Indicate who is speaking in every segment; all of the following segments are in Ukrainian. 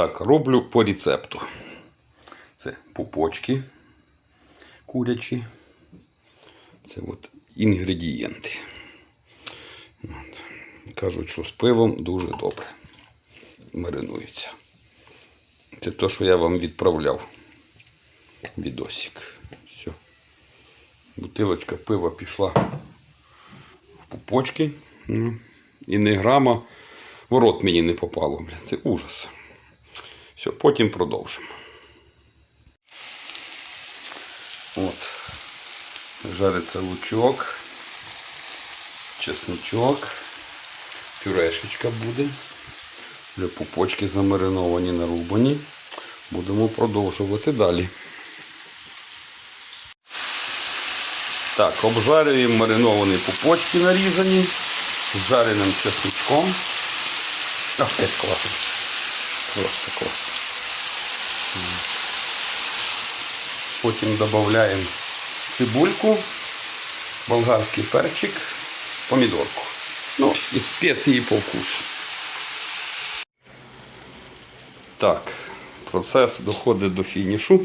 Speaker 1: Так, роблю по рецепту. Це пупочки курячі. Це от інгредієнти. От. Кажуть, що з пивом дуже добре маринується. Це те, що я вам відправляв. Відосик. Все. Бутилочка пива пішла в пупочки. Ну, І не грама в рот мені не попало. Це ужас. Все, потім продовжимо. От. Жариться лучок, чесночок, пюрешечка буде. Для пупочки замариновані, нарубані. Будемо продовжувати далі. Так, обжарюємо мариновані пупочки нарізані з жареним чесночком. Ах, як класно. Просто клас. Потім додаємо цибульку, болгарський перчик, помідорку. Ну і спеції по вкусу. Так, процес доходить до фінішу.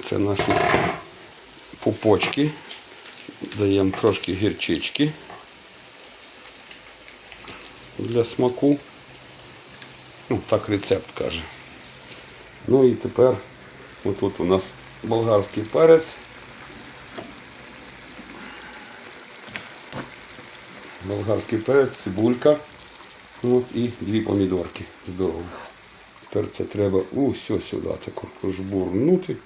Speaker 1: Це наші пупочки. Даємо трошки гірчички для смаку. Ну, так рецепт каже. Ну і тепер отут у нас болгарський перець. Болгарський перець, цибулька. От, і дві помідорки здорові. Тепер це треба усе сюди тако жбурнути.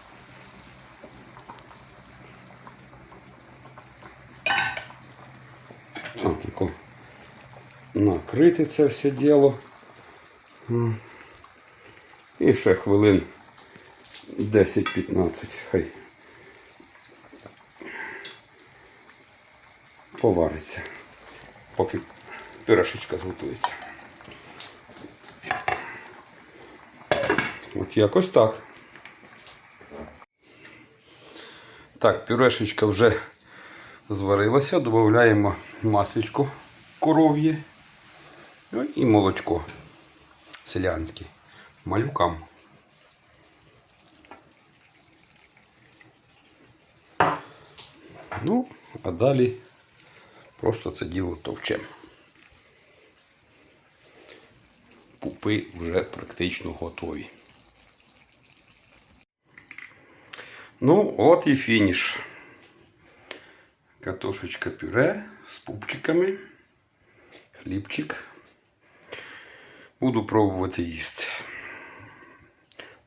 Speaker 1: Накрити це все діло. І ще хвилин 10-15 хай повариться, поки пирожечка зготується. От якось так. Так, пюрешечка вже зварилася, додаємо масличко коров'є ну, і молочко селянське малюкам. Ну, а далі просто це діло товчемо. Пупи вже практично готові. Ну, от і фініш. Картошечка пюре з пупчиками, хлібчик. Буду пробувати їсти.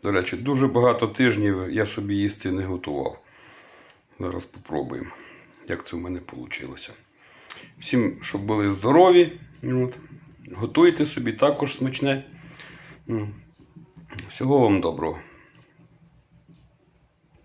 Speaker 1: До речі, дуже багато тижнів я собі їсти не готував. Зараз спробуємо, як це в мене вийшло. Всім, щоб були здорові. От. Готуйте собі також смачне. Всього вам доброго.